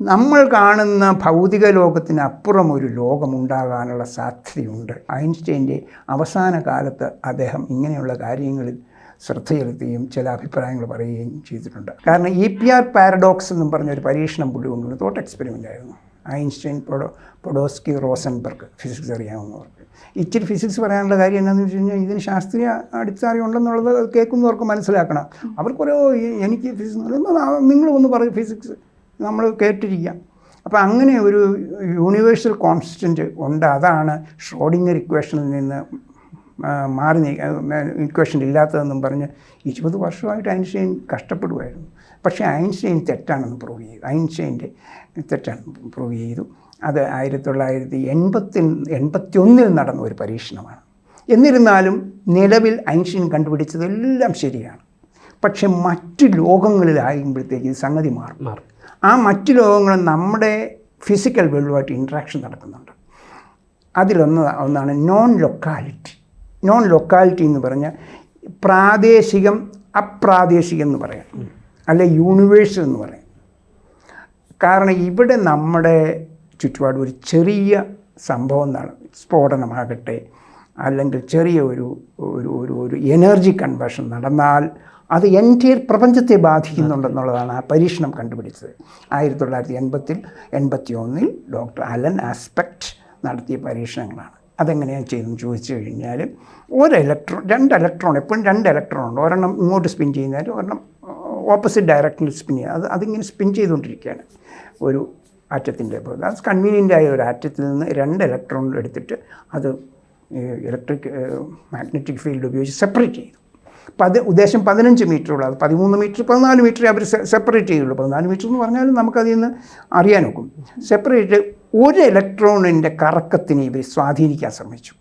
നമ്മൾ കാണുന്ന ഭൗതിക ലോകത്തിനപ്പുറം ഒരു ലോകമുണ്ടാകാനുള്ള സാധ്യതയുണ്ട്. ഐൻസ്റ്റൈന്റെ അവസാന കാലത്ത് അദ്ദേഹം ഇങ്ങനെയുള്ള കാര്യങ്ങളിൽ ശ്രദ്ധ ചെലുത്തുകയും ചില അഭിപ്രായങ്ങൾ പറയുകയും ചെയ്തിട്ടുണ്ട്. കാരണം ഇ പി ആർ പാരഡോക്സ് എന്നും പറഞ്ഞൊരു പരീക്ഷണം പുള്ളി കൊണ്ടുവന്നു. തോട്ട് എക്സ്പെരിമെന്റ് ആയിരുന്നു. Einstein Podo Podolsky Rosenberg physics അറിയാവുന്നവർക്ക്. ഇച്ചിരി ഫിസിക്സ് പറയാനുള്ള കാര്യം എന്താണെന്ന് വെച്ച് കഴിഞ്ഞാൽ ഇതിന് ശാസ്ത്രീയ അടിസ്ഥാനമുണ്ടെന്നുള്ളത് കേൾക്കുന്നവർക്ക് മനസ്സിലാക്കണം. അവർക്കൊരു എനിക്ക് ഫിസിക്സ് നിങ്ങൾ ഒന്ന് പറയും ഫിസിക്സ് നമ്മൾ കേട്ടിരിക്കാം. അപ്പോൾ അങ്ങനെ ഒരു യൂണിവേഴ്സൽ കോൺസ്റ്റന്റ് ഉണ്ട്. അതാണ് ഷ്രോഡിങ്ങർ ഇക്വേഷനിൽ നിന്ന് മാറി ഇക്വേഷൻ ഇല്ലാത്തതെന്നും പറഞ്ഞ് ഇരുപത് വർഷമായിട്ട് ഐൻസ്റ്റൈൻ കഷ്ടപ്പെടുമായിരുന്നു പക്ഷേ ഐൻസ്റ്റൈൻ തെറ്റാണെന്ന് പ്രൂവ് ചെയ്തു. ഐൻസ്റ്റൈന്റെ തെറ്റാണെന്ന് പ്രൂവ് ചെയ്തു. അത് ആയിരത്തി തൊള്ളായിരത്തി എൺപത്തി എൺപത്തി ഒന്നിൽ നടന്ന ഒരു പരീക്ഷണമാണ്. എന്നിരുന്നാലും നിലവിൽ ഐൻസ്റ്റൈൻ കണ്ടുപിടിച്ചതെല്ലാം ശരിയാണ്. പക്ഷെ മറ്റ് ലോകങ്ങളിലാകുമ്പോഴത്തേക്ക് ഇത് സംഗതി മാറും. മാറി. ആ മറ്റ് ലോകങ്ങൾ നമ്മുടെ ഫിസിക്കൽ വേൾഡുമായിട്ട് ഇൻട്രാക്ഷൻ നടക്കുന്നുണ്ട്. അതിലൊന്ന് ഒന്നാണ് നോൺ ലൊക്കാലിറ്റി നോൺ ലൊക്കാലിറ്റി എന്ന് പറഞ്ഞാൽ പ്രാദേശികം അപ്രാദേശികം എന്ന് പറയാം. അല്ലെ യൂണിവേഴ്സ് എന്ന് പറയാം. കാരണം ഇവിടെ നമ്മുടെ ചുറ്റുപാട് ഒരു ചെറിയ സംഭവം എന്നാണ്. സ്ഫോടനമാകട്ടെ അല്ലെങ്കിൽ ചെറിയ ഒരു ഒരു ഒരു എനർജി കൺവേർഷൻ നടന്നാൽ അത് എന്റെ പ്രപഞ്ചത്തെ ബാധിക്കുന്നുണ്ടെന്നുള്ളതാണ് ആ പരീക്ഷണം കണ്ടുപിടിച്ചത്. ആയിരത്തി തൊള്ളായിരത്തി എൺപത്തിൽ എൺപത്തി ഒന്നിൽ ഡോക്ടർ അലൻ ആസ്പെക്ട് നടത്തിയ പരീക്ഷണങ്ങളാണ്. അതെങ്ങനെയാണ് ചെയ്തെന്ന് ചോദിച്ചു കഴിഞ്ഞാൽ ഒരു ഇലക്ട്രോൺ രണ്ട് ഇലക്ട്രോൺ എപ്പോഴും രണ്ട് ഇലക്ട്രോൺ ഉണ്ട്. ഒരെണ്ണം ഇങ്ങോട്ട് സ്പിൻ ചെയ്യുന്നതിൽ ഒരെണ്ണം ഓപ്പോസിറ്റ് ഡയറക്ഷനിൽ സ്പിൻ ചെയ്യുക അത് അതിങ്ങനെ സ്പിൻ ചെയ്തുകൊണ്ടിരിക്കുകയാണ്. ഒരു ആറ്റത്തിന്റെ പോലെ. അത് കൺവീനിയന്റ് ആയ ഒരു ആറ്റത്തിൽ നിന്ന് രണ്ട് ഇലക്ട്രോൺ എടുത്തിട്ട് അത് ഇലക്ട്രിക് മാഗ്നറ്റിക് ഫീൽഡ് ഉപയോഗിച്ച് സെപ്പറേറ്റ് ചെയ്തു. പത് ഉദ്ദേശം പതിനഞ്ച് മീറ്റർ അത് പതിമൂന്ന് മീറ്റർ പതിനാല് മീറ്റർ അവർ സെപ്പറേറ്റ് ചെയ്യുള്ളൂ. പതിനാല് മീറ്റർ എന്ന് പറഞ്ഞാലും നമുക്കതിൽ നിന്ന് അറിയാൻ നോക്കും സെപ്പറേറ്റ് ഒരു ഇലക്ട്രോണിന്റെ കറക്കത്തിനെ ഇവർ സ്വാധീനിക്കാൻ ശ്രമിച്ചു.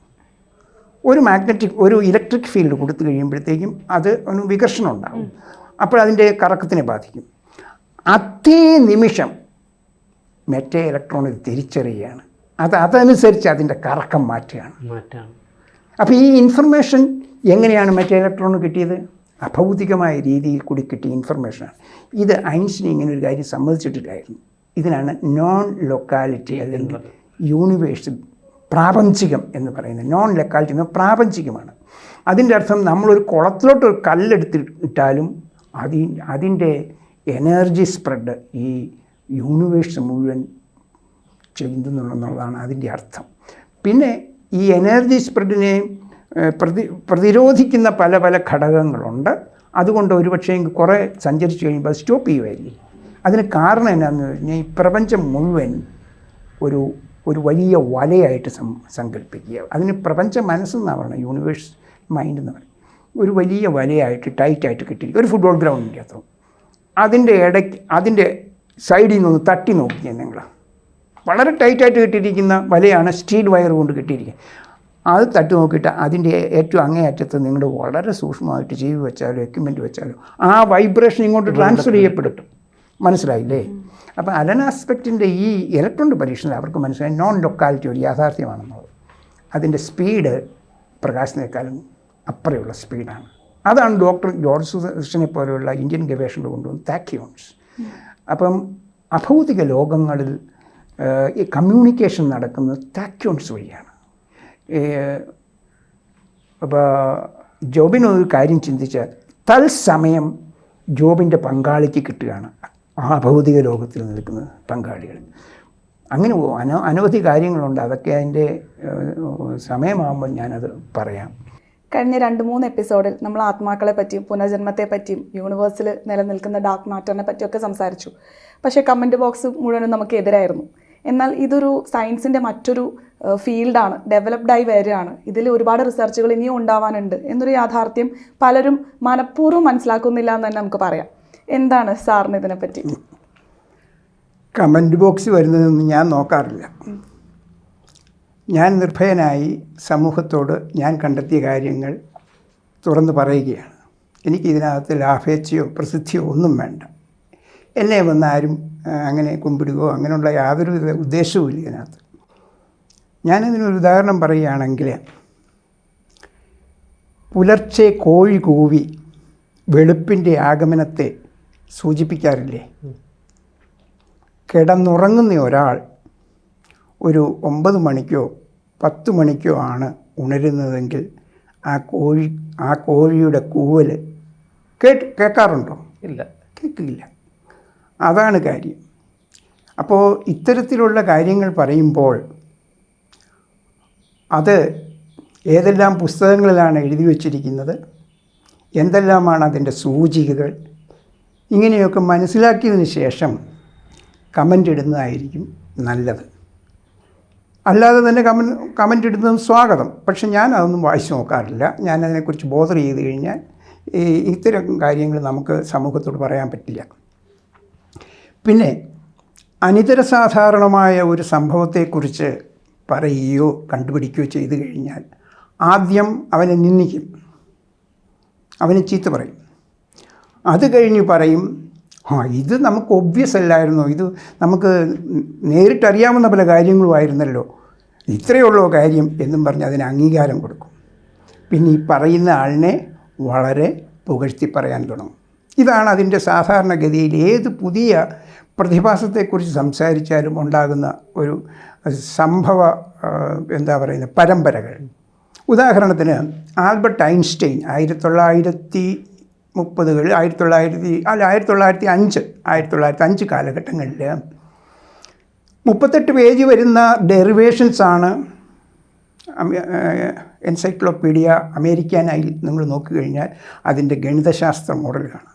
ഒരു മാഗ്നറ്റിക് ഒരു ഇലക്ട്രിക് ഫീൽഡ് കൊടുത്തു കഴിയുമ്പോഴത്തേക്കും അത് ഒരു വികർഷണം ഉണ്ടാകും അപ്പോൾ അതിന്റെ കറക്കത്തിനെ ബാധിക്കും. അതേ നിമിഷം മറ്റേ ഇലക്ട്രോൺ തിരിച്ചറിയുകയാണ്. അത് അതനുസരിച്ച് അതിന്റെ കറക്കം മാറ്റുകയാണ്. മാറ്റാണ് അപ്പോൾ ഈ ഇൻഫർമേഷൻ എങ്ങനെയാണ് മറ്റേ ഇലക്ട്രോൺ കിട്ടിയത്? അഭൗതികമായ രീതിയിൽ കൂടി കിട്ടിയ ഇൻഫർമേഷനാണ് ഇത് ഐൻസ്റ്റീൻ ഇങ്ങനെ ഒരു കാര്യം സമ്മതിച്ചിട്ടില്ലായിരുന്നു. ഇതിനാണ് നോൺ ലൊക്കാലിറ്റി അല്ലെങ്കിൽ യൂണിവേഴ്സ് പ്രാപഞ്ചികം എന്ന് പറയുന്നത്. നോൺ ലൊക്കാലിറ്റി എന്ന് പ്രാപഞ്ചികമാണ്. അതിന്റെ അർത്ഥം നമ്മളൊരു കുളത്തിലോട്ട് ഒരു കല്ലെടുത്ത് ഇട്ടാലും അതി അതിന്റെ എനർജി സ്പ്രെഡ് ഈ യൂണിവേഴ്സ് മുഴുവൻ ചെയ്യുന്നുള്ളതാണ് അതിന്റെ അർത്ഥം. പിന്നെ ഈ എനർജി സ്പ്രെഡിനെ പ്രതി പ്രതിരോധിക്കുന്ന പല പല ഘടകങ്ങളുണ്ട്. അതുകൊണ്ട് ഒരുപക്ഷേ കുറേ സഞ്ചരിച്ച് കഴിയുമ്പോൾ സ്റ്റോപ്പ് ചെയ്യുമായിരിക്കും. അതിന് കാരണം എന്നാന്ന് കഴിഞ്ഞാൽ ഈ പ്രപഞ്ചം മുഴുവൻ ഒരു ഒരു വലിയ വലയായിട്ട് സം സങ്കല്പിക്കുക അതിന് പ്രപഞ്ച മനസ്സെന്നാണ് പറയുന്നത് യൂണിവേഴ്സ് മൈൻഡ് എന്ന് പറയും. ഒരു വലിയ വലയായിട്ട് ടൈറ്റായിട്ട് കിട്ടിയിരിക്കും. ഒരു ഫുട്ബോൾ ഗ്രൗണ്ടിന്റെ അത്ര അതിന്റെ ഇടയ്ക്ക് അതിന്റെ സൈഡിൽ നിന്ന് തട്ടി നോക്കിയാൽ നിങ്ങൾ വളരെ ടൈറ്റായിട്ട് കിട്ടിയിരിക്കുന്ന വലയാണ് സ്റ്റീൽ വയർ കൊണ്ട് കെട്ടിയിരിക്കുന്നത്. അത് തട്ടി നോക്കിയിട്ട് അതിന്റെ ഏറ്റവും അങ്ങേയറ്റത്ത് നിങ്ങൾ വളരെ സൂക്ഷ്മമായിട്ട് ജീവി വെച്ചാലോ എക്യുപ്മെന്റ് വെച്ചാലോ ആ വൈബ്രേഷൻ ഇങ്ങോട്ട് ട്രാൻസ്ഫർ ചെയ്യപ്പെടും. മനസ്സിലായില്ലേ? അപ്പോൾ അലൻ ആസ്പെക്റ്റിന്റെ ഈ ഇലക്ട്രോണിക് പരീക്ഷണത്തിൽ അവർക്ക് മനസ്സിലായി. നോൺ ലൊക്കാലിറ്റി ഒരു യാഥാർത്ഥ്യമാണെന്നുള്ളത്. അതിന്റെ സ്പീഡ് പ്രകാശത്തിനേക്കാളും അപ്പുറയുള്ള സ്പീഡാണ് അതാണ് ഡോക്ടർ ജോർജ് സുദർശനെ പോലെയുള്ള ഇന്ത്യൻ ഗവേഷകർ കൊണ്ടുവന്ന താക്യോൺസ് അപ്പം അഭൗതിക ലോകങ്ങളിൽ ഈ കമ്മ്യൂണിക്കേഷൻ നടക്കുന്നത് ടാക്യൂൺസ് വഴിയാണ്. അപ്പോൾ ജോബിനൊരു കാര്യം ചിന്തിച്ചാൽ തത്സമയം ജോബിന്റെ പങ്കാളിക്ക് കിട്ടുകയാണ് ആ ഭൗതിക ലോകത്തിൽ നിൽക്കുന്ന പങ്കാളികൾ. അങ്ങനെ അന അനവധി കാര്യങ്ങളുണ്ട്. അതൊക്കെ അതിന്റെ സമയമാകുമ്പോൾ ഞാനത് പറയാം. കഴിഞ്ഞ രണ്ട് മൂന്ന് എപ്പിസോഡിൽ നമ്മൾ ആത്മാക്കളെ പറ്റിയും പുനർജന്മത്തെ പറ്റിയും യൂണിവേഴ്സിൽ നിലനിൽക്കുന്ന ഡാർക്ക് മാറ്ററിനെ പറ്റിയൊക്കെ സംസാരിച്ചു. പക്ഷേ കമന്റ് ബോക്സ് മുഴുവനും നമുക്ക് എതിരായിരുന്നു. എന്നാൽ ഇതൊരു സയൻസിന്റെ മറ്റൊരു ഫീൽഡാണ് ഡെവലപ്ഡായി വരികയാണ്. ഇതിൽ ഒരുപാട് റിസർച്ചുകൾ ഇനിയും ഉണ്ടാവാനുണ്ട് എന്നൊരു യാഥാർത്ഥ്യം പലരും മനഃപൂർവം മനസ്സിലാക്കുന്നില്ല എന്ന് തന്നെ നമുക്ക് പറയാം. എന്താണ് സാറിന് ഇതിനെപ്പറ്റി? കമന്റ് ബോക്സ് വരുന്നതൊന്നും ഞാൻ നോക്കാറില്ല. ഞാൻ നിർഭയനായി സമൂഹത്തോട് ഞാൻ കണ്ടെത്തിയ കാര്യങ്ങൾ തുറന്നു പറയുകയാണ്. എനിക്ക് ഇതിനകത്ത് ലാഭേച്ഛയോ പ്രസിദ്ധിയോ ഒന്നും വേണ്ട. എന്നെ വന്നാരും അങ്ങനെ കുമ്പിടുകയോ അങ്ങനെയുള്ള യാതൊരു ഉദ്ദേശവും ഇല്ല ഇതിനകത്ത്. ഞാനിതിനൊരു ഉദാഹരണം പറയുകയാണെങ്കിൽ പുലർച്ചെ കോഴി കൂവി വെളുപ്പിന്റെ ആഗമനത്തെ സൂചിപ്പിക്കാറില്ലേ? കിടന്നുറങ്ങുന്ന ഒരാൾ ഒരു ഒമ്പത് മണിക്കോ പത്ത് മണിക്കോ ആണ് ഉണരുന്നതെങ്കിൽ ആ കോഴി ആ കോഴിയുടെ കൂവൽ കേട്ട് കേൾക്കാറുണ്ടോ? ഇല്ല. കേൾക്കില്ല. അതാണ് കാര്യം. അപ്പോൾ ഇത്തരത്തിലുള്ള കാര്യങ്ങൾ പറയുമ്പോൾ അത് ഏതെല്ലാം പുസ്തകങ്ങളിലാണ് എഴുതി വച്ചിരിക്കുന്നത് എന്തെല്ലാമാണ് അതിന്റെ സൂചികകൾ ഇങ്ങനെയൊക്കെ മനസ്സിലാക്കിയതിന് ശേഷം കമന്റ് ഇടുന്നതായിരിക്കും നല്ലത്. അല്ലാതെ തന്നെ കമൻ കമന്റ് ഇടുന്നതും സ്വാഗതം. പക്ഷെ ഞാൻ അതൊന്നും വായിച്ചു നോക്കാറില്ല. ഞാൻ അതിനെക്കുറിച്ച് ബോധർ ചെയ്ത് കഴിഞ്ഞാൽ ഇത്തരം കാര്യങ്ങൾ നമുക്ക് സമൂഹത്തോട് പറയാൻ പറ്റില്ല. പിന്നെ അനിതര സാധാരണമായ ഒരു സംഭവത്തെക്കുറിച്ച് പറയുകയോ കണ്ടുപിടിക്കുകയോ ചെയ്തു കഴിഞ്ഞാൽ ആദ്യം അവനെ നിന്ദിക്കും. അവനെ ചീത്ത പറയും. അത് കഴിഞ്ഞ് പറയും ആ ഇത് നമുക്ക് ഒബ്വിയസ് അല്ലായിരുന്നോ? ഇത് നമുക്ക് നേരിട്ടറിയാവുന്ന പല കാര്യങ്ങളുമായിരുന്നല്ലോ ഇത്രയേ ഉള്ളൂ കാര്യം എന്നും പറഞ്ഞ് അതിന് അംഗീകാരം കൊടുക്കും. പിന്നെ ഈ പറയുന്ന ആളിനെ വളരെ പുകഴ്ത്തി പറയാൻ തുടങ്ങും. ഇതാണ് അതിന്റെ സാധാരണഗതിയിൽ ഏത് പുതിയ പ്രതിഭാസത്തെക്കുറിച്ച് സംസാരിച്ചാലും ഉണ്ടാകുന്ന ഒരു സംഭവ എന്താ പറയുന്നത് പരമ്പരകൾ. ഉദാഹരണത്തിന് ആൽബർട്ട് ഐൻസ്റ്റൈൻ ആയിരത്തി തൊള്ളായിരത്തി മുപ്പതുകളിൽ ആയിരത്തി തൊള്ളായിരത്തി അല്ല ആയിരത്തി തൊള്ളായിരത്തി അഞ്ച് ആയിരത്തി തൊള്ളായിരത്തി അഞ്ച് കാലഘട്ടങ്ങളിൽ മുപ്പത്തെട്ട് പേജ് വരുന്ന ഡെറിവേഷൻസാണ് ആണ് എൻസൈക്ലോപീഡിയ അമേരിക്കാനായി നിങ്ങൾ നോക്കിക്കഴിഞ്ഞാൽ അതിന്റെ ഗണിതശാസ്ത്ര മോഡലാണ്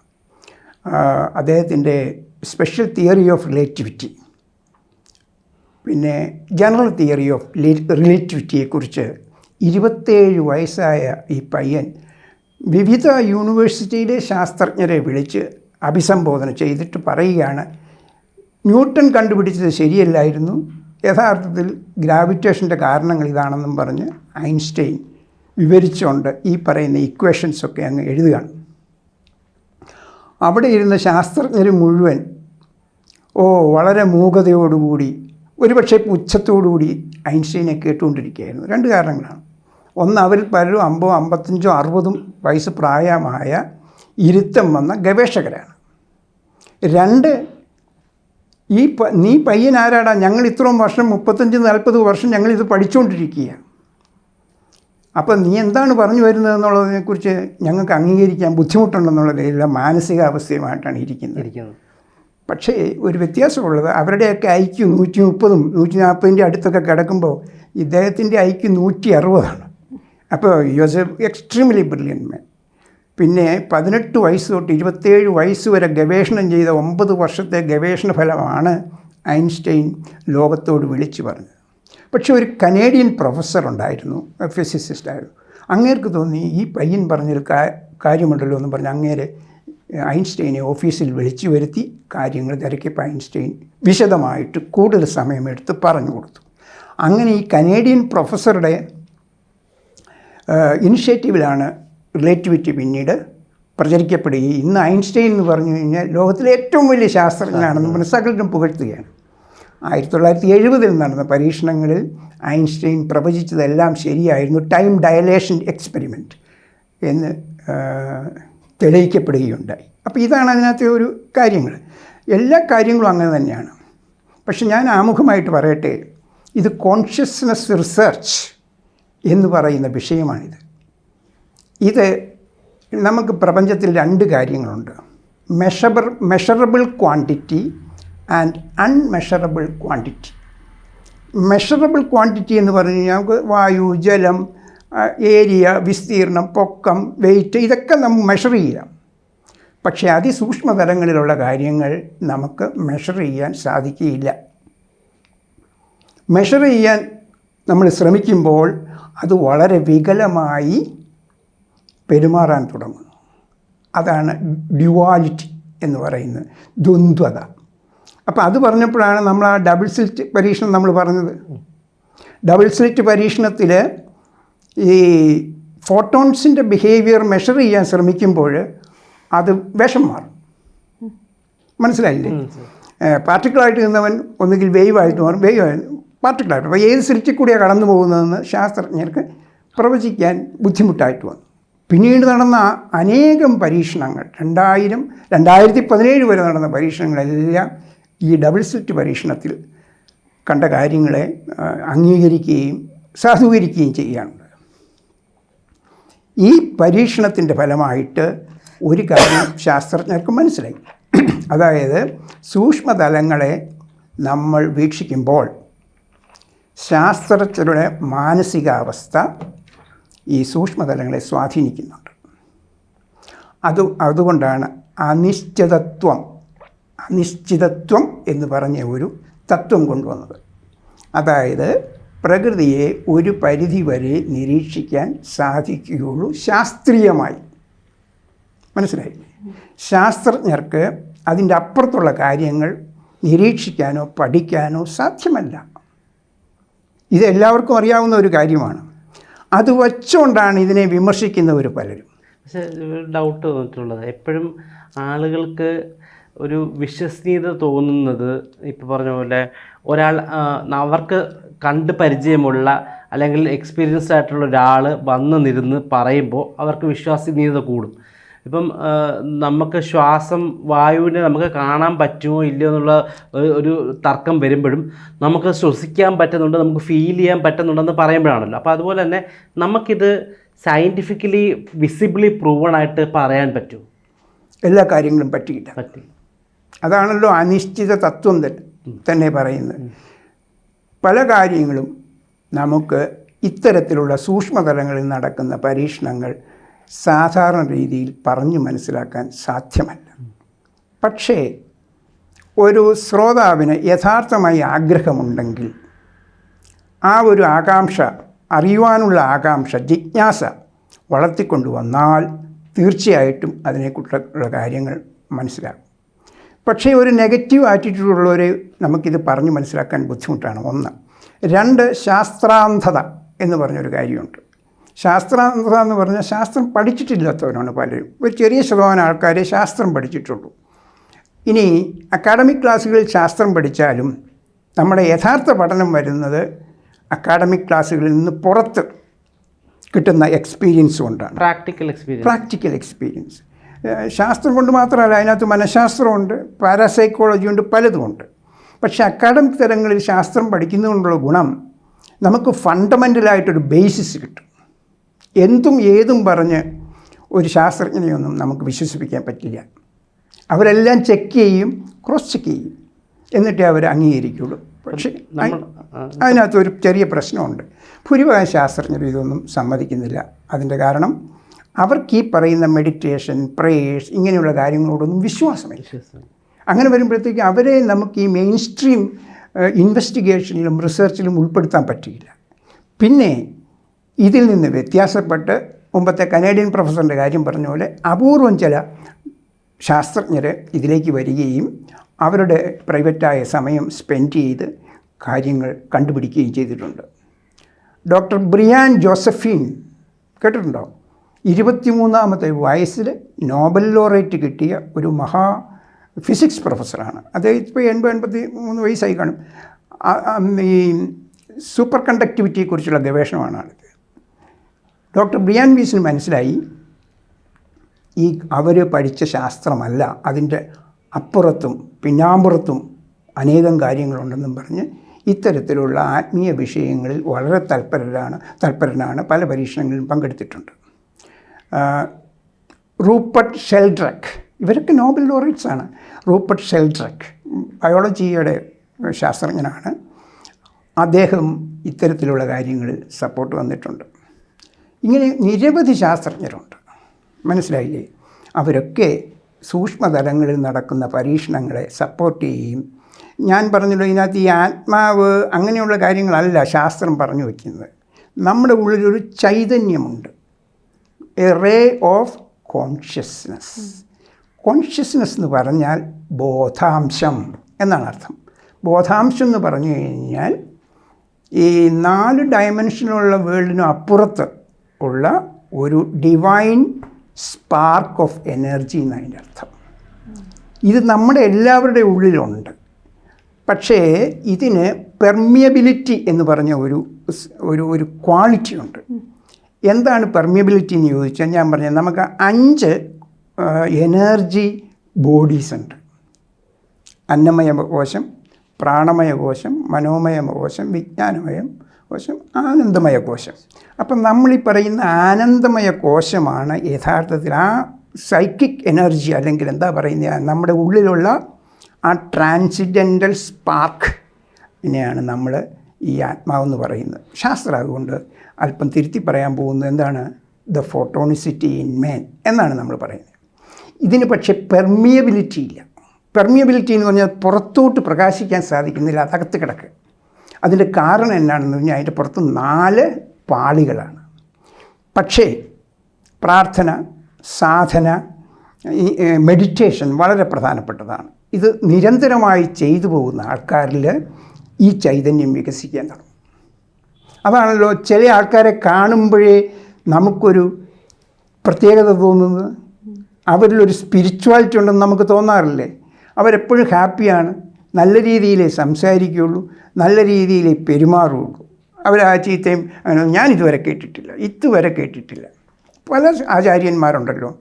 അദ്ദേഹത്തിന്റെ സ്പെഷ്യൽ തിയറി ഓഫ് റിലേറ്റിവിറ്റി പിന്നെ ജനറൽ തിയറി ഓഫ് റിലേറ്റിവിറ്റിയെക്കുറിച്ച് ഇരുപത്തേഴ് വയസ്സായ ഈ പയ്യൻ വിവിധ യൂണിവേഴ്സിറ്റിയിലെ ശാസ്ത്രജ്ഞരെ വിളിച്ച് അഭിസംബോധന ചെയ്തിട്ട് പറയുകയാണ് ന്യൂട്ടൺ കണ്ടുപിടിച്ചത് ശരിയല്ലായിരുന്നു. യഥാർത്ഥത്തിൽ ഗ്രാവിറ്റേഷന്റെ കാരണങ്ങൾ ഇതാണെന്നും പറഞ്ഞ് ഐൻസ്റ്റൈൻ വിവരിച്ചുകൊണ്ട് ഈ പറയുന്ന ഇക്വേഷൻസൊക്കെ അങ്ങ് എഴുതുകയാണ്. അവിടെ ഇരുന്ന ശാസ്ത്രജ്ഞർ മുഴുവൻ ഓ വളരെ മൂകതയോടുകൂടി ഒരുപക്ഷെ പുച്ഛത്തോടുകൂടി ഐൻസ്റ്റീനെ കേട്ടുകൊണ്ടിരിക്കുകയായിരുന്നു. രണ്ട് കാരണങ്ങളാണ്. ഒന്ന് അവരിൽ പലരും അമ്പോ അമ്പത്തഞ്ചോ അറുപതും വയസ്സ് പ്രായമായ ഇരുത്തം വന്ന ഗവേഷകരാണ്. രണ്ട് ഈ നീ പയ്യൻ ആരാടാ ഞങ്ങൾ ഇത്രയും വർഷം മുപ്പത്തഞ്ച് നാൽപ്പത് വർഷം ഞങ്ങളിത് പഠിച്ചുകൊണ്ടിരിക്കുകയാണ് അപ്പം നീ എന്താണ് പറഞ്ഞു വരുന്നത് എന്നുള്ളതിനെക്കുറിച്ച് ഞങ്ങൾക്ക് അംഗീകരിക്കാൻ ബുദ്ധിമുട്ടുണ്ടെന്നുള്ള നിലയിലുള്ള മാനസികാവസ്ഥയുമായിട്ടാണ് ഇരിക്കുന്നത്. പക്ഷേ ഒരു വ്യത്യാസമുള്ളത് അവരുടെയൊക്കെ ഐക്യു നൂറ്റി മുപ്പതും നൂറ്റി നാൽപ്പതിന്റെ അടുത്തൊക്കെ കിടക്കുമ്പോൾ ഇദ്ദേഹത്തിന്റെ ഐക്യു നൂറ്റി അറുപതാണ് അപ്പോൾ യുവസ് എ എക്സ്ട്രീംലി ബ്രില്യൻ മാൻ പിന്നെ പതിനെട്ട് വയസ്സ് തൊട്ട് ഇരുപത്തേഴ് വയസ്സ് വരെ ഗവേഷണം ചെയ്ത ഒമ്പത് വർഷത്തെ ഗവേഷണ ഫലമാണ് ഐൻസ്റ്റൈൻ ലോകത്തോട് വിളിച്ചു പറഞ്ഞത്. പക്ഷേ ഒരു കനേഡിയൻ പ്രൊഫസർ ഉണ്ടായിരുന്നു ഫിസിസിസ്റ്റ് ആയിരുന്നു. അങ്ങേർക്ക് തോന്നി ഈ പയ്യൻ പറഞ്ഞൊരു കാര്യമുണ്ടല്ലോ എന്ന് പറഞ്ഞ് അങ്ങേരെ ഐൻസ്റ്റൈനെ ഓഫീസിൽ വിളിച്ചു വരുത്തി കാര്യങ്ങൾ തിരക്കിയപ്പോൾ ഐൻസ്റ്റൈൻ വിശദമായിട്ട് കൂടുതൽ സമയമെടുത്ത് പറഞ്ഞു കൊടുത്തു. അങ്ങനെ ഈ കനേഡിയൻ പ്രൊഫസറുടെ ഇനിഷ്യേറ്റീവിലാണ് റിലേറ്റിവിറ്റി പിന്നീട് പ്രചരിക്കപ്പെടുകയും. ഇന്ന് ഐൻസ്റ്റൈൻ എന്ന് പറഞ്ഞു കഴിഞ്ഞാൽ ലോകത്തിലെ ഏറ്റവും വലിയ ശാസ്ത്രജ്ഞനാണെന്ന് പറഞ്ഞ് സകലരും പുകഴ്ത്തുകയാണ്. ആയിരത്തി തൊള്ളായിരത്തി എഴുപതിൽ നടന്ന പരീക്ഷണങ്ങളിൽ ഐൻസ്റ്റൈൻ പ്രവചിച്ചതെല്ലാം ശരിയായിരുന്നു. ടൈം ഡയലേഷൻ എക്സ്പെരിമെന്റ് എന്ന് തെളിയിക്കപ്പെടുകയുണ്ടായി. അപ്പോൾ ഇതാണ് അതിനകത്തെ ഒരു കാര്യങ്ങൾ. എല്ലാ കാര്യങ്ങളും അങ്ങനെ തന്നെയാണ്. പക്ഷെ ഞാൻ ആമുഖമായിട്ട് പറയട്ടെ ഇത് കോൺഷ്യസ്നസ് റിസർച്ച് എന്ന് പറയുന്ന വിഷയമാണിത്. ഇത് നമുക്ക് പ്രപഞ്ചത്തിൽ രണ്ട് കാര്യങ്ങളുണ്ട്. Measure measurable quantity and unmeasurable quantity measurable quantity എന്ന് പറഞ്ഞു കഴിഞ്ഞാൽ നമുക്ക് വായു ജലം ഏരിയ വിസ്തീർണം പൊക്കം വെയിറ്റ് ഇതൊക്കെ നമ്മൾ മെഷർ ചെയ്യാം. പക്ഷേ അതിസൂക്ഷ്മ തലങ്ങളിലുള്ള കാര്യങ്ങൾ നമുക്ക് മെഷർ ചെയ്യാൻ സാധിക്കുകയില്ല. മെഷർ ചെയ്യാൻ നമ്മൾ ശ്രമിക്കുമ്പോൾ അത് വളരെ വികലമായി പെരുമാറാൻ തുടങ്ങുന്നു. അതാണ് ഡ്യുവാലിറ്റി എന്ന് പറയുന്നത് ദ്വന്ദ്വത. അപ്പോൾ അത് പറഞ്ഞപ്പോഴാണ് നമ്മൾ ആ ഡബിൾ സ്ലിറ്റ് പരീക്ഷണം നമ്മൾ പറഞ്ഞത്. ഡബിൾ സ്ലിറ്റ് പരീക്ഷണത്തിൽ ഈ ഫോട്ടോൺസിന്റെ ബിഹേവിയർ മെഷർ ചെയ്യാൻ ശ്രമിക്കുമ്പോൾ അത് വിഷം മാറും. മനസ്സിലായില്ലേ? പാർട്ടിക്കിളായിട്ട് നിന്നവൻ ഒന്നുകിൽ വേവായിട്ട് മാറും വേവ് പാർട്ടിക്കിളായിട്ട് അപ്പോൾ ഏത് സ്ലിറ്റിൽ കൂടിയാണ് കടന്നു പോകുന്നതെന്ന് ശാസ്ത്രജ്ഞർക്ക് പ്രവചിക്കാൻ ബുദ്ധിമുട്ടായിട്ട് വന്നു. പിന്നീട് നടന്ന അനേകം പരീക്ഷണങ്ങൾ രണ്ടായിരം രണ്ടായിരത്തി പതിനേഴ് വരെ നടന്ന പരീക്ഷണങ്ങളെല്ലാം ഈ ഡബിൾ സ്ലിറ്റ് പരീക്ഷണത്തിൽ കണ്ട കാര്യങ്ങളെ അംഗീകരിക്കുകയും സാധൂകരിക്കുകയും ചെയ്യുകയാണ് ഈ പരീക്ഷണത്തിന്റെ ഫലമായിട്ട് ഒരു കാര്യം ശാസ്ത്രജ്ഞർക്ക് മനസ്സിലായി. അതായത് സൂക്ഷ്മതലങ്ങളെ നമ്മൾ വീക്ഷിക്കുമ്പോൾ ശാസ്ത്രജ്ഞരുടെ മാനസികാവസ്ഥ ഈ സൂക്ഷ്മതലങ്ങളെ സ്വാധീനിക്കുന്നുണ്ട്. അത് അതുകൊണ്ടാണ് അനിശ്ചിതത്വം അനിശ്ചിതത്വം എന്ന് പറഞ്ഞ ഒരു തത്വം കൊണ്ടുവന്നത്. അതായത് പ്രകൃതിയെ ഒരു പരിധി വരെ നിരീക്ഷിക്കാൻ സാധിക്കുകയുള്ളൂ ശാസ്ത്രീയമായി. മനസ്സിലായി? ശാസ്ത്രജ്ഞർക്ക് അതിന്റെ അപ്പുറത്തുള്ള കാര്യങ്ങൾ നിരീക്ഷിക്കാനോ പഠിക്കാനോ സാധ്യമല്ല. ഇത് എല്ലാവർക്കും അറിയാവുന്ന ഒരു കാര്യമാണ്. അത് വച്ചുകൊണ്ടാണ് ഇതിനെ വിമർശിക്കുന്നവർ പലരും. പക്ഷേ ഡൗട്ട് തോന്നിയിട്ടുള്ളത് എപ്പോഴും ആളുകൾക്ക് ഒരു വിശ്വസനീയത തോന്നുന്നത് ഇപ്പോൾ പറഞ്ഞ പോലെ ഒരാൾ അവർക്ക് കണ്ട് പരിചയമുള്ള അല്ലെങ്കിൽ എക്സ്പീരിയൻസ്ഡ് ആയിട്ടുള്ള ഒരാൾ വന്ന് നിരുന്ന് പറയുമ്പോൾ അവർക്ക് വിശ്വാസനീയത കൂടും. ഇപ്പം നമുക്ക് ശ്വാസം വായുവിനെ നമുക്ക് കാണാൻ പറ്റുമോ ഇല്ലയോ എന്നുള്ള ഒരു- തർക്കം വരുമ്പോഴും നമുക്ക് ശ്വസിക്കാൻ പറ്റുന്നുണ്ട് നമുക്ക് ഫീൽ ചെയ്യാൻ പറ്റുന്നുണ്ടെന്ന് പറയുമ്പോഴാണല്ലോ. അപ്പോൾ അതുപോലെ തന്നെ നമുക്കിത് സയന്റിഫിക്കലി വിസിബിളി പ്രൂവൺ ആയിട്ട് പറയാൻ പറ്റുമോ? എല്ലാ കാര്യങ്ങളും പറ്റിയില്ല പറ്റി. അതാണല്ലോ അനിശ്ചിത തത്വം തന്നെ പറയുന്നത്. പല കാര്യങ്ങളും നമുക്ക് ഇത്തരത്തിലുള്ള സൂക്ഷ്മതലങ്ങളിൽ നടക്കുന്ന പരീക്ഷണങ്ങൾ സാധാരണ രീതിയിൽ പറഞ്ഞു മനസ്സിലാക്കാൻ സാധ്യമല്ല. പക്ഷേ ഒരു ശ്രോതാവിന് യഥാർത്ഥമായി ആഗ്രഹമുണ്ടെങ്കിൽ ആ ഒരു ആകാംക്ഷ അറിയുവാനുള്ള ആകാംക്ഷ ജിജ്ഞാസ വളർത്തിക്കൊണ്ടുവന്നാൽ തീർച്ചയായിട്ടും അതിനെക്കുറിച്ചുള്ള കാര്യങ്ങൾ മനസ്സിലാകും. പക്ഷേ ഒരു നെഗറ്റീവ് ആറ്റിറ്റ്യൂഡുള്ളവരെ നമുക്കിത് പറഞ്ഞ് മനസ്സിലാക്കാൻ ബുദ്ധിമുട്ടാണ്. ഒന്ന് രണ്ട് ശാസ്ത്രാന്ധത എന്ന് പറഞ്ഞൊരു കാര്യമുണ്ട്. ശാസ്ത്രാന്ധത എന്ന് പറഞ്ഞാൽ ശാസ്ത്രം പഠിച്ചിട്ടില്ലാത്തവരാണ് പലരും. ഒരു ചെറിയ ശതമാനം ആൾക്കാരെ ശാസ്ത്രം പഠിച്ചിട്ടുള്ളൂ. ഇനി അക്കാഡമിക് ക്ലാസ്സുകളിൽ ശാസ്ത്രം പഠിച്ചാലും നമ്മുടെ യഥാർത്ഥ പഠനം വരുന്നത് അക്കാഡമിക് ക്ലാസ്സുകളിൽ നിന്ന് പുറത്ത് കിട്ടുന്ന എക്സ്പീരിയൻസ് കൊണ്ടാണ്. പ്രാക്ടിക്കൽ എക്സ്പീരിയൻസ് പ്രാക്ടിക്കൽ എക്സ്പീരിയൻസ് ശാസ്ത്രം കൊണ്ട് മാത്രമല്ല അതിനകത്ത് മനഃശാസ്ത്രമുണ്ട് പാരാസൈക്കോളജി ഉണ്ട് പലതുമുണ്ട് പക്ഷേ അക്കാഡമിക് തലങ്ങളിൽ ശാസ്ത്രം പഠിക്കുന്നതുകൊണ്ടുള്ള ഗുണം നമുക്ക് ഫണ്ടമെന്റലായിട്ടൊരു ബേസിസ് കിട്ടും. എന്തും ഏതും പറഞ്ഞ് ഒരു ശാസ്ത്രജ്ഞനെയൊന്നും നമുക്ക് വിശ്വസിപ്പിക്കാൻ പറ്റില്ല. അവരെല്ലാം ചെക്ക് ചെയ്യും ക്രോസ് ചെക്ക് ചെയ്യും. എന്നിട്ടേ അവർ അംഗീകരിക്കുള്ളൂ. പക്ഷേ നമ്മൾ അതിനകത്ത് ഒരു ചെറിയ പ്രശ്നമുണ്ട്. ഭൂരിഭാഗം ശാസ്ത്രജ്ഞർ ഇതൊന്നും സമ്മതിക്കുന്നില്ല. അതിന്റെ കാരണം അവർക്ക് ഈ പറയുന്ന മെഡിറ്റേഷൻ പ്രേയേഴ്സ് ഇങ്ങനെയുള്ള കാര്യങ്ങളോടൊന്നും വിശ്വാസമില്ല. അങ്ങനെ വരുമ്പോഴത്തേക്ക് അവരെ നമുക്ക് ഈ മെയിൻ സ്ട്രീം ഇൻവെസ്റ്റിഗേഷനിലും റിസർച്ചിലും ഉൾപ്പെടുത്താൻ പറ്റിയില്ല. പിന്നെ ഇതിൽ നിന്ന് വ്യത്യാസപ്പെട്ട് മുമ്പത്തെ കനേഡിയൻ പ്രൊഫസറിന്റെ കാര്യം പറഞ്ഞ പോലെ അപൂർവം ചില ശാസ്ത്രജ്ഞർ ഇതിലേക്ക് വരികയും അവരുടെ പ്രൈവറ്റായ സമയം സ്പെൻഡ് ചെയ്ത് കാര്യങ്ങൾ കണ്ടുപിടിക്കുകയും ചെയ്തിട്ടുണ്ട്. ഡോക്ടർ ബ്രിയാൻ ജോസഫീൻ കേട്ടിട്ടുണ്ടോ? ഇരുപത്തിമൂന്നാമത്തെ വയസ്സിൽ നോബൽ ലോറേറ്റ് കിട്ടിയ ഒരു മഹാ ഫിസിക്സ് പ്രൊഫസറാണ്. അദ്ദേഹം ഇപ്പോൾ എൺപത് എൺപത്തി മൂന്ന് വയസ്സായി കാണും. ഈ സൂപ്പർ കണ്ടക്ടിവിറ്റിയെക്കുറിച്ചുള്ള ഗവേഷണമാണ് ആളിത് ഡോക്ടർ ബ്രിയാൻ വീസിന് മനസ്സിലായി ഈ അവർ പഠിച്ച ശാസ്ത്രമല്ല അതിന്റെ അപ്പുറത്തും പിന്നാമ്പുറത്തും അനേകം കാര്യങ്ങളുണ്ടെന്നും പറഞ്ഞ് ഇത്തരത്തിലുള്ള ആത്മീയ വിഷയങ്ങളിൽ വളരെ തൽപരരാണ് തൽപരനാണ് പല പരീക്ഷണങ്ങളിലും പങ്കെടുത്തിട്ടുണ്ട്. റൂപ്പർട്ട് ഷെൽഡ്രക്ക് ഇവരൊക്കെ നോബൽ ലോറിയറ്റ്സ് ആണ്. റൂപ്പർട്ട് ഷെൽഡ്രക്ക് ബയോളജിയുടെ ശാസ്ത്രജ്ഞനാണ്. അദ്ദേഹം ഇത്തരത്തിലുള്ള കാര്യങ്ങളിൽ സപ്പോർട്ട് വന്നിട്ടുണ്ട്. ഇങ്ങനെ നിരവധി ശാസ്ത്രജ്ഞരുണ്ട്. മനസ്സിലായില്ലേ? അവരൊക്കെ സൂക്ഷ്മതലങ്ങളിൽ നടക്കുന്ന പരീക്ഷണങ്ങളെ സപ്പോർട്ട് ചെയ്യുകയും ഞാൻ പറഞ്ഞല്ലോ ഇതിനകത്ത് ഈ ആത്മാവ് അങ്ങനെയുള്ള കാര്യങ്ങളല്ല ശാസ്ത്രം പറഞ്ഞു വയ്ക്കുന്നത്. നമ്മുടെ ഉള്ളിലൊരു ചൈതന്യമുണ്ട്. A ray of consciousness consciousness എന്ന് പറഞ്ഞാൽ ബോധാംശം എന്നാണ് അർത്ഥം. ബോധാംശം എന്ന് പറഞ്ഞു കഴിഞ്ഞാൽ ഈ നാല് ഡയമെൻഷനുള്ള വേൾഡിനും അപ്പുറത്ത് ഉള്ള ഒരു ഡിവൈൻ സ്പാർക്ക് ഓഫ് എനർജി എന്നതിന്റെ അർത്ഥം. ഇത് നമ്മുടെ എല്ലാവരുടെ ഉള്ളിലുണ്ട്. പക്ഷേ ഇതിന് പെർമിയബിലിറ്റി എന്ന് പറഞ്ഞ ഒരു ഒരു ഒരു ക്വാളിറ്റി ഉണ്ട്. എന്താണ് പെർമിയബിലിറ്റി എന്ന് ചോദിച്ചാൽ ഞാൻ പറഞ്ഞത് നമുക്ക് അഞ്ച് എനർജി ബോഡീസ് ഉണ്ട്. അന്നമയ കോശം പ്രാണമയ കോശം മനോമയ കോശം വിജ്ഞാനമയം കോശം ആനന്ദമയ കോശം. അപ്പം നമ്മൾ ഈ പറയുന്ന ആനന്ദമയ കോശമാണ് യഥാർത്ഥത്തിൽ ആ സൈക്കിക് എനർജി അല്ലെങ്കിൽ എന്താ പറയുന്നത് നമ്മുടെ ഉള്ളിലുള്ള ആ ട്രാൻസിഡന്റൽ സ്പാർക്ക് ഇതിനെയാണ് നമ്മൾ ഈ ആത്മാവെന്ന് പറയുന്നത്. ശാസ്ത്രം അതുകൊണ്ട് അല്പം തിരുത്തി പറയാൻ പോകുന്നത് എന്താണ്? ദ ഫോട്ടോണിസിറ്റി ഇൻ മേൻ എന്നാണ് നമ്മൾ പറയുന്നത്. ഇതിന് പക്ഷേ പെർമിയബിലിറ്റി ഇല്ല. പെർമിയബിലിറ്റി എന്ന് പറഞ്ഞാൽ പുറത്തോട്ട് പ്രകാശിക്കാൻ സാധിക്കുന്നില്ല അതകത്ത് കിടക്ക്. അതിന്റെ കാരണം എന്നാണെന്ന് പറഞ്ഞാൽ അതിന്റെ പുറത്ത് നാല് പാളികളാണ്. പക്ഷേ പ്രാർത്ഥന സാധന ഈ മെഡിറ്റേഷൻ വളരെ പ്രധാനപ്പെട്ടതാണ്. ഇത് നിരന്തരമായി ചെയ്തു പോകുന്ന ആൾക്കാരിൽ ഈ ചൈതന്യം വികസിക്കാൻ തുടങ്ങും. അതാണല്ലോ ചില ആൾക്കാരെ കാണുമ്പോഴേ നമുക്കൊരു പ്രത്യേകത തോന്നുന്നത്. അവരിലൊരു സ്പിരിച്വാലിറ്റി ഉണ്ടെന്ന് നമുക്ക് തോന്നാറില്ലേ? അവരെപ്പോഴും ഹാപ്പിയാണ്. നല്ല രീതിയിലേ സംസാരിക്കുകയുള്ളൂ. നല്ല രീതിയിലേ പെരുമാറുകയുള്ളൂ. അവർ ആ ചീത്തയും അങ്ങനെ ഞാനിതുവരെ കേട്ടിട്ടില്ല. ഇതുവരെ കേട്ടിട്ടില്ല. പല ആചാര്യന്മാരുണ്ടല്ലോ.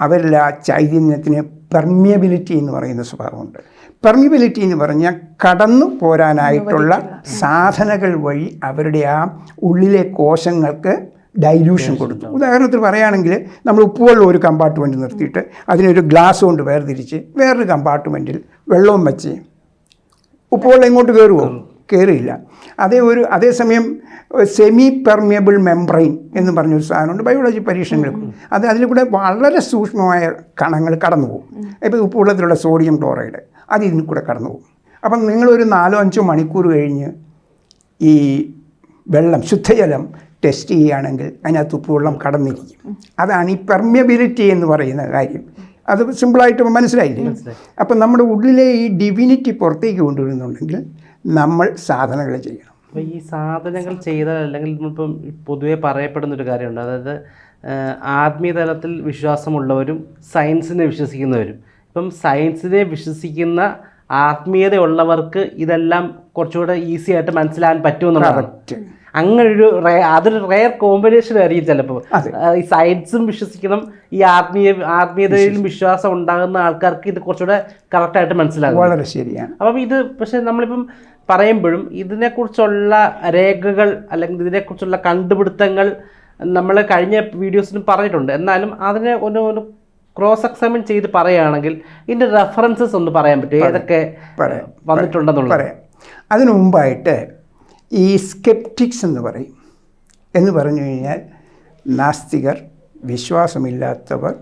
അവരിൽ ആ ചൈതന്യത്തിന് പെർമിയബിലിറ്റി എന്ന് പറയുന്ന സ്വഭാവമുണ്ട്. പെർമിയബിലിറ്റി എന്ന് പറഞ്ഞാൽ കടന്നു പോരാനായിട്ടുള്ള സാധനകൾ വഴി അവരുടെ ആ ഉള്ളിലെ കോശങ്ങൾക്ക് ഡൈല്യൂഷൻ കൊടുത്തു. ഉദാഹരണത്തിന് പറയുകയാണെങ്കിൽ നമ്മൾ ഉപ്പുവെള്ളം ഒരു കമ്പാർട്ട്മെന്റ് നിർത്തിയിട്ട് അതിനൊരു ഗ്ലാസ് കൊണ്ട് വേർതിരിച്ച് വേറൊരു കമ്പാർട്ട്മെന്റിൽ വെള്ളവും വെച്ച് ഉപ്പുവെള്ളം ഇങ്ങോട്ട് കയറുമോ കയറിയില്ല അതേ ഒരു അതേസമയം സെമി പെർമിയബിൾ മെംബ്രെയിൻ എന്ന് പറഞ്ഞൊരു സാധനമുണ്ട്. ബയോളജി പരീക്ഷണങ്ങൾക്ക് അത് അതിൽ കൂടെ വളരെ സൂക്ഷ്മമായ കണങ്ങൾ കടന്നു പോകും ഇപ്പോൾ ഉപ്പുവെള്ളത്തിലുള്ള സോഡിയം ക്ലോറൈഡ് അത് ഇതിൽ കൂടെ കടന്നു പോകും. അപ്പം നിങ്ങളൊരു നാലോ അഞ്ചോ മണിക്കൂർ കഴിഞ്ഞ് ഈ വെള്ളം ശുദ്ധജലം ടെസ്റ്റ് ചെയ്യുകയാണെങ്കിൽ അതിനകത്ത് ഉപ്പുവെള്ളം കടന്നിരിക്കും. അതാണ് ഈ പെർമിയബിലിറ്റി എന്ന് പറയുന്ന കാര്യം. അത് സിമ്പിളായിട്ട് മനസ്സിലായില്ലേ? അപ്പം നമ്മുടെ ഉള്ളിലെ ഈ ഡിവിനിറ്റി പുറത്തേക്ക് കൊണ്ടുവരുന്നുണ്ടെങ്കിൽ നമ്മൾ സാധനങ്ങൾ ചെയ്യണം. അപ്പോൾ ഈ സാധനങ്ങൾ ചെയ്താൽ അല്ലെങ്കിൽ നമ്മളിപ്പം പൊതുവേ പറയപ്പെടുന്ന ഒരു കാര്യമുണ്ട്. അതായത് ആത്മീയതലത്തിൽ ആത്മീയ തലത്തിൽ വിശ്വാസമുള്ളവരും സയൻസിനെ വിശ്വസിക്കുന്നവരും. ഇപ്പം സയൻസിനെ വിശ്വസിക്കുന്ന ആത്മീയതയുള്ളവർക്ക് ഇതെല്ലാം കുറച്ചുകൂടെ ഈസി ആയിട്ട് മനസ്സിലാകാൻ പറ്റുമെന്നുള്ളതാണ്. അങ്ങനൊരു റേ- അതൊരു റെയർ കോമ്പിനേഷൻ ആയിരിക്കും ചിലപ്പോൾ. ഈ സയൻസും വിശ്വസിക്കണം ഈ ആത്മീയ ആത്മീയതയിലും വിശ്വാസം ഉണ്ടാകുന്ന ആൾക്കാർക്ക് ഇത് കുറച്ചുകൂടെ കറക്റ്റായിട്ട് മനസ്സിലാകും. വളരെ ശരിയാണ്. അപ്പം ഇത് പക്ഷെ നമ്മളിപ്പം പറയുമ്പോഴും ഇതിനെക്കുറിച്ചുള്ള രേഖകൾ അല്ലെങ്കിൽ ഇതിനെക്കുറിച്ചുള്ള കണ്ടുപിടുത്തങ്ങൾ നമ്മൾ കഴിഞ്ഞ വീഡിയോസിലും പറഞ്ഞിട്ടുണ്ട്. എന്നാലും അതിനെ ഒരു ഒന്ന് ക്രോസ് എക്സാമിൻ ചെയ്ത് പറയുകയാണെങ്കിൽ ഇതിന്റെ റെഫറൻസസ് ഒന്ന് പറയാൻ പറ്റും ഏതൊക്കെ. വന്നിട്ടുണ്ടെന്നുള്ളത്? പറയാം. അതിനു മുമ്പായിട്ട് ഈ സ്കെപ്റ്റിക്സ് എന്ന് പറയും. എന്ന് പറഞ്ഞു കഴിഞ്ഞാൽ നാസ്തികർ വിശ്വാസമില്ലാത്തവർ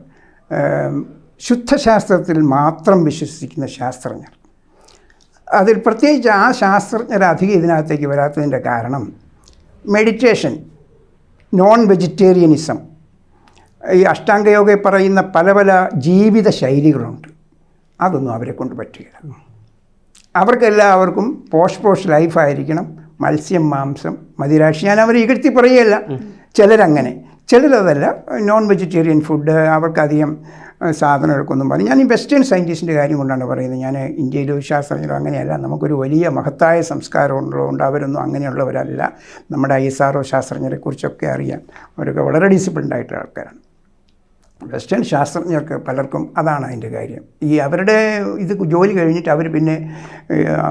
ശുദ്ധശാസ്ത്രത്തിൽ മാത്രം വിശ്വസിക്കുന്ന ശാസ്ത്രജ്ഞർ. അതിൽ പ്രത്യേകിച്ച് ആ ശാസ്ത്രജ്ഞർ അധികം ഇതിനകത്തേക്ക് വരാത്തതിന്റെ കാരണം മെഡിറ്റേഷൻ നോൺ വെജിറ്റേറിയനിസം ഈ അഷ്ടാംഗയോഗയിൽ പറയുന്ന പല പല ജീവിത ശൈലികളുണ്ട് അതൊന്നും അവരെ കൊണ്ട് പറ്റുകയില്ല അവർക്കെല്ലാവർക്കും പോഷ് പോഷ് ലൈഫായിരിക്കണം. മത്സ്യം മാംസം മതിരാശി ഞാൻ അവരെ ഇകഴ്ത്തി പറയുകയല്ല. ചിലരങ്ങനെ. ചിലരതല്ല നോൺ വെജിറ്റേറിയൻ ഫുഡ് അവർക്കധികം സാധനങ്ങൾക്കൊന്നും പറഞ്ഞു ഞാൻ ഈ വെസ്റ്റേൺ സയന്റിസ്റ്റിന്റെ കാര്യം കൊണ്ടാണ് പറയുന്നത്. ഞാൻ ഇന്ത്യയിലോ ശാസ്ത്രജ്ഞരോ അങ്ങനെയല്ല. നമുക്കൊരു വലിയ മഹത്തായ സംസ്കാരം ഉള്ളതുകൊണ്ട് അവരൊന്നും അങ്ങനെയുള്ളവരല്ല. നമ്മുടെ ഐ എസ് ആർ ഒ ശാസ്ത്രജ്ഞരെക്കുറിച്ചൊക്കെ അറിയാം അവരൊക്കെ വളരെ ഡിസിപ്ലിൻഡ് ആയിട്ടുള്ള ആൾക്കാരാണ്. വെസ്റ്റേൺ ശാസ്ത്രജ്ഞർക്ക് പലർക്കും അതാണ് അതിന്റെ കാര്യം. ഈ അവരുടെ ഇത് ജോലി കഴിഞ്ഞിട്ട് അവർ പിന്നെ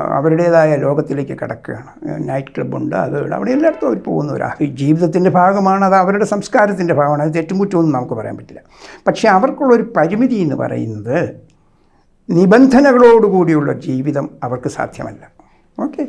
അവരുടേതായ ലോകത്തിലേക്ക് കിടക്കുകയാണ്. നൈറ്റ് ക്ലബ്ബുണ്ട് അത് അവിടെ എല്ലായിടത്തും അവർ പോകുന്നവരാ ഈ ജീവിതത്തിന്റെ ഭാഗമാണ് അത് അവരുടെ സംസ്കാരത്തിന്റെ ഭാഗമാണ് അത് തെറ്റുമുറ്റമൊന്നും നമുക്ക് പറയാൻ പറ്റില്ല. പക്ഷേ അവർക്കുള്ളൊരു പരിമിതി എന്ന് പറയുന്നത് നിബന്ധനകളോടുകൂടിയുള്ള ജീവിതം അവർക്ക് സാധ്യമല്ല. ഓക്കെ?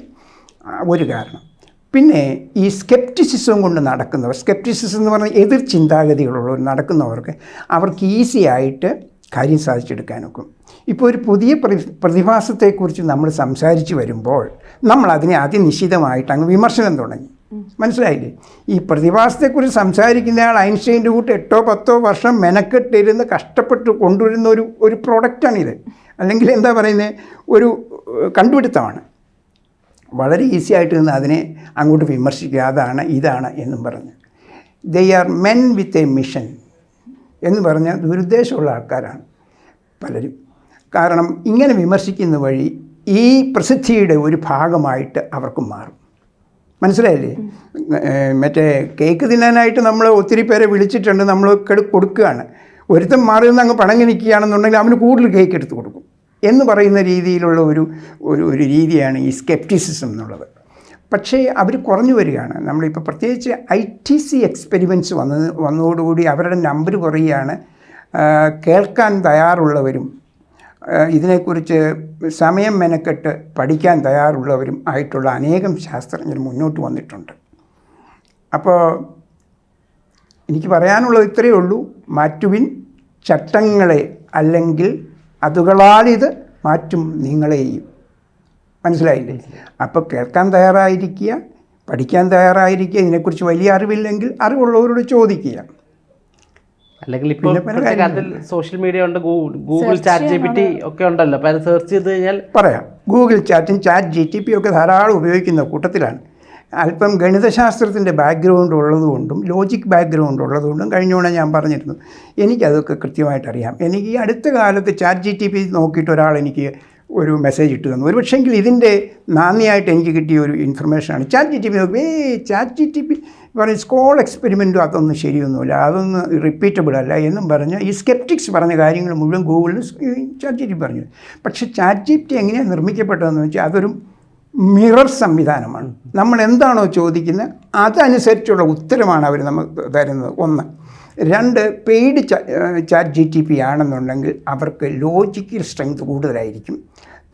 ഒരു കാരണം. പിന്നെ ഈ സ്കെപ്റ്റിസിസം കൊണ്ട് നടക്കുന്നവർ സ്കെപ്റ്റിസിസം എന്ന് പറഞ്ഞാൽ എതിർ ചിന്താഗതികളുള്ളവർ നടക്കുന്നവർക്ക് അവർക്ക് ഈസി ആയിട്ട് കാര്യം സാധിച്ചെടുക്കാനൊക്കും. ഇപ്പോൾ ഒരു പുതിയ പ്രതി പ്രതിഭാസത്തെക്കുറിച്ച് നമ്മൾ സംസാരിച്ച് വരുമ്പോൾ നമ്മൾ അതിനെ അതിനിശ്ചിതമായിട്ട് അങ്ങ് വിമർശനം തുടങ്ങി. മനസ്സിലായില്ലേ? ഈ പ്രതിഭാസത്തെക്കുറിച്ച് സംസാരിക്കുന്നയാൾ ഐൻസ്റ്റൈന്റെ കൂട്ട് എട്ടോ പത്തോ വർഷം മെനക്കെട്ടിരുന്ന് കഷ്ടപ്പെട്ട് കൊണ്ടുവരുന്ന ഒരു ഒരു പ്രോഡക്റ്റാണിത് അല്ലെങ്കിൽ എന്താ പറയുന്നത് ഒരു കണ്ടുപിടുത്തമാണ്. വളരെ ഈസി ആയിട്ട് നിന്ന് അതിനെ അങ്ങോട്ട് വിമർശിക്കുക. അതാണ് ഇതാണ് എന്നും പറഞ്ഞ്. They are men with a mission എന്ന് പറഞ്ഞ ദുരുദ്ദേശമുള്ള ആൾക്കാരാണ് പലരും. കാരണം ഇങ്ങനെ വിമർശിക്കുന്ന വഴി ഈ പ്രസിദ്ധിയുടെ ഒരു ഭാഗമായിട്ട് അവർക്ക് മാറും. മനസ്സിലായില്ലേ? മറ്റേ കേക്ക് തിന്നാനായിട്ട് നമ്മൾ ഒത്തിരി പേരെ വിളിച്ചിട്ടുണ്ട് നമ്മൾ കെടു കൊടുക്കുകയാണ്. ഒരുത്തം മാറി നിന്ന് അങ്ങ് പണങ്ങി നിൽക്കുകയാണെന്നുണ്ടെങ്കിൽ അവന് കൂടുതൽ കേക്ക് എടുത്ത് കൊടുക്കും. എന്ന് പറയുന്ന രീതിയിലുള്ള ഒരു ഒരു രീതിയാണ് ഈ സ്കെപ്റ്റിസിസം എന്നുള്ളത്. പക്ഷേ അവർ കുറഞ്ഞു വരികയാണ്. നമ്മളിപ്പോൾ പ്രത്യേകിച്ച് ഐ ടി സി എക്സ്പെരിമെന്റ്സ് വന്നത് വന്നതോടുകൂടി അവരുടെ നമ്പർ കുറയുകയാണ്. കേൾക്കാൻ തയ്യാറുള്ളവരും ഇതിനെക്കുറിച്ച് സമയം മെനക്കെട്ട് പഠിക്കാൻ തയ്യാറുള്ളവരും ആയിട്ടുള്ള അനേകം ശാസ്ത്രജ്ഞർ മുന്നോട്ട് വന്നിട്ടുണ്ട്. അപ്പോൾ എനിക്ക് പറയാനുള്ളത് ഇത്രയേ ഉള്ളൂ. മാറ്റുവിൻ ചട്ടങ്ങളെ അല്ലെങ്കിൽ അതുകളാലിത് മാറ്റും നിങ്ങളെയും മനസ്സിലായില്ലേ? അപ്പോൾ കേൾക്കാൻ തയ്യാറായിരിക്കുക പഠിക്കാൻ തയ്യാറായിരിക്കുക ഇതിനെക്കുറിച്ച് വലിയ അറിവില്ലെങ്കിൽ അറിവുള്ളവരോട് ചോദിക്കുക. അല്ലെങ്കിൽ ഇപ്പോൾ കാലത്തിൽ സോഷ്യൽ മീഡിയ ഉണ്ട്. Google chat G P T ഒക്കെ ഉണ്ടല്ലോ. അപ്പോൾ അത് സെർച്ച് ചെയ്ത് കഴിഞ്ഞാൽ പറയാം. ഗൂഗിൾ ചാറ്റും ചാറ്റ് ജി ടി പി ഒക്കെ ധാരാളം ഉപയോഗിക്കുന്ന കൂട്ടത്തിലാണ്. അല്പം ഗണിതശാസ്ത്രത്തിന്റെ ബാക്ക്ഗ്രൗണ്ട് ഉള്ളതുകൊണ്ടും ലോജിക് ബാക്ക്ഗ്രൗണ്ട് ഉള്ളതുകൊണ്ടും കഴിഞ്ഞോണം ഞാൻ പറഞ്ഞിരുന്നു. എനിക്കതൊക്കെ കൃത്യമായിട്ട് അറിയാം എനിക്ക് ഈ അടുത്ത കാലത്ത് ചാറ്റ് ജി ടി പി നോക്കിയിട്ട് ഒരാൾ എനിക്ക് ഒരു മെസ്സേജ് ഇട്ട് തന്നു. ഒരു പക്ഷേങ്കിൽ ഇതിന്റെ നാന്ദിയായിട്ട് എനിക്ക് കിട്ടിയ ഒരു ഇൻഫർമേഷനാണ് ചാറ്റ് ജി ടി പി നോക്കി ഏ ചാറ്റ് ജി ടി പി പറഞ്ഞ സ്കോൾ എക്സ്പെരിമെന്റും അതൊന്നും ശരിയൊന്നുമില്ല. അതൊന്നും റിപ്പീറ്റബിൾ അല്ല എന്നും പറഞ്ഞ് ഈ സ്കെപ്റ്റിക്സ് പറഞ്ഞ കാര്യങ്ങൾ മുഴുവൻ ഗൂഗിളിൽ ചാറ്റ് ജി ടി പി പറഞ്ഞു. പക്ഷേ ചാറ്റ് ജി ടി എങ്ങനെയാണ് നിർമ്മിക്കപ്പെട്ടതെന്ന് വെച്ചാൽ അതൊരു മിറർ സംവിധാനമാണ്. നമ്മൾ എന്താണോ ചോദിക്കുന്നത് അതനുസരിച്ചുള്ള ഉത്തരമാണ് അവർ നമുക്ക് തരുന്നത്. ഒന്ന് രണ്ട് paid chat G T P ആണെന്നുണ്ടെങ്കിൽ അവർക്ക് ലോജിക്കൽ സ്ട്രെങ്ത് കൂടുതലായിരിക്കും.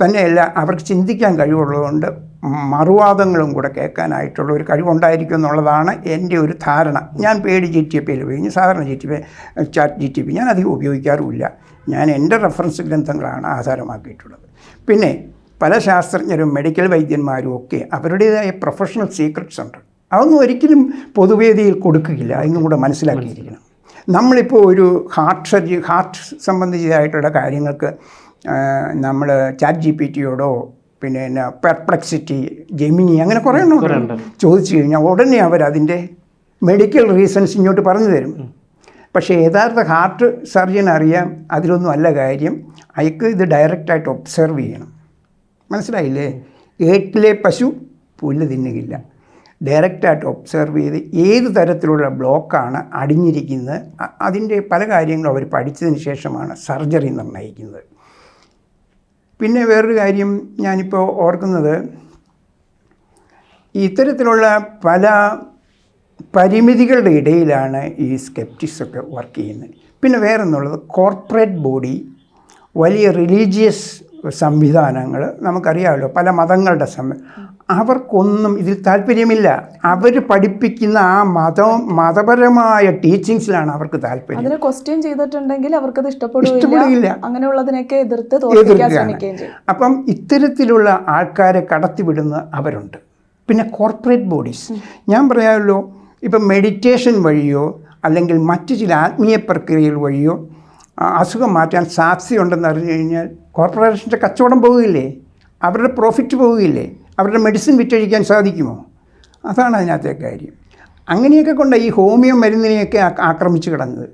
തന്നെയല്ല അവർക്ക് ചിന്തിക്കാൻ കഴിവുള്ളതുകൊണ്ട് മറുവാദങ്ങളും കൂടെ കേൾക്കാനായിട്ടുള്ള ഒരു കഴിവുണ്ടായിരിക്കും എന്നുള്ളതാണ് എന്റെ ഒരു ധാരണ. ഞാൻ പേടി ജി ടി പിയിൽ ഉപയോഗിക്കും സാധാരണ G T P chat G T P ഞാൻ അധികം ഉപയോഗിക്കാറുമില്ല. ഞാൻ എന്റെ റെഫറൻസ് ഗ്രന്ഥങ്ങളാണ് ആധാരമാക്കിയിട്ടുള്ളത്. പിന്നെ പല ശാസ്ത്രജ്ഞരും മെഡിക്കൽ വൈദ്യന്മാരും ഒക്കെ അവരുടേതായ പ്രൊഫഷണൽ സീക്രട്സ് ഉണ്ട്. അതൊന്നും ഒരിക്കലും പൊതുവേദിയിൽ കൊടുക്കുകയില്ല. അതിനും കൂടെ മനസ്സിലാക്കിയിരിക്കണം. നമ്മളിപ്പോൾ ഒരു ഹാർട്ട് സർജറി ഹാർട്ട് സംബന്ധിച്ചതായിട്ടുള്ള കാര്യങ്ങൾക്ക് നമ്മൾ ചാറ്റ് ജി പി ടിയോടോ പിന്നെ എന്നാ പെർപ്ലക്സിറ്റി ജെമിനി അങ്ങനെ കുറേ എണ്ണം ചോദിച്ചു കഴിഞ്ഞാൽ ഉടനെ അവരതിന്റെ മെഡിക്കൽ റീസൺസ് ഇങ്ങോട്ട് പറഞ്ഞു തരും. പക്ഷേ യഥാർത്ഥ ഹാർട്ട് സർജൻ അറിയാം അതിലൊന്നും അല്ല കാര്യം. അയക്ക് ഇത് ഡയറക്റ്റായിട്ട് ഒബ്സർവ് ചെയ്യണം. മനസ്സിലായില്ലേ? ഏട്ടിലെ പശു പുല്ല് തിന്നുകയില്ല ഡയറക്റ്റായിട്ട് ഒബ്സർവ് ചെയ്ത് ഏത് തരത്തിലുള്ള ബ്ലോക്കാണ് അടിഞ്ഞിരിക്കുന്നത് അതിന്റെ പല കാര്യങ്ങളും അവർ പഠിച്ചതിന് ശേഷമാണ് സർജറി നിർണയിക്കുന്നത്. പിന്നെ വേറൊരു കാര്യം ഞാനിപ്പോൾ ഓർക്കുന്നത് ഇത്തരത്തിലുള്ള പല പരിമിതികളുടെ ഇടയിലാണ് ഈ സ്കെപ്റ്റിക്സ് ഒക്കെ വർക്ക് ചെയ്യുന്നത്. പിന്നെ വേറൊന്നുള്ളത് കോർപ്പറേറ്റ് ബോഡി വലിയ റിലീജിയസ് സംവിധാനങ്ങൾ നമുക്കറിയാമല്ലോ പല മതങ്ങളുടെ സം അവർക്കൊന്നും ഇതിൽ താല്പര്യമില്ല. അവർ പഠിപ്പിക്കുന്ന ആ മതം മതപരമായ ടീച്ചിങ്സിലാണ് അവർക്ക് താല്പര്യം. അതിനെ ക്വസ്റ്റ്യൻ ചെയ്തിട്ടുണ്ടെങ്കിൽ അവർക്കത് ഇഷ്ടപ്പെടുകയില്ല. അങ്ങനെയുള്ളതിനൊക്കെ എതിർത്ത് എതിർക്കുകയാണ്. അപ്പം ഇത്തരത്തിലുള്ള ആൾക്കാരെ കടത്തിവിടുന്ന അവരുണ്ട്. പിന്നെ കോർപ്പറേറ്റ് ബോഡീസ് ഞാൻ പറയാമല്ലോ ഇപ്പം മെഡിറ്റേഷൻ വഴിയോ അല്ലെങ്കിൽ മറ്റു ചില ആത്മീയ പ്രക്രിയകൾ വഴിയോ അസുഖം മാറ്റാൻ സാധ്യതയുണ്ടെന്ന് അറിഞ്ഞു കഴിഞ്ഞാൽ കോർപ്പറേഷന്റെ കച്ചവടം പോവുകയില്ലേ? അവരുടെ പ്രോഫിറ്റ് പോവുകയില്ലേ? അവരുടെ മെഡിസിൻ വിറ്റഴിക്കാൻ സാധിക്കുമോ? അതാണ് അതിനകത്തെ കാര്യം. അങ്ങനെയൊക്കെ കൊണ്ട് ഈ ഹോമിയോ മരുന്നിനെയൊക്കെ ആക്രമിച്ച് കിടന്നത്.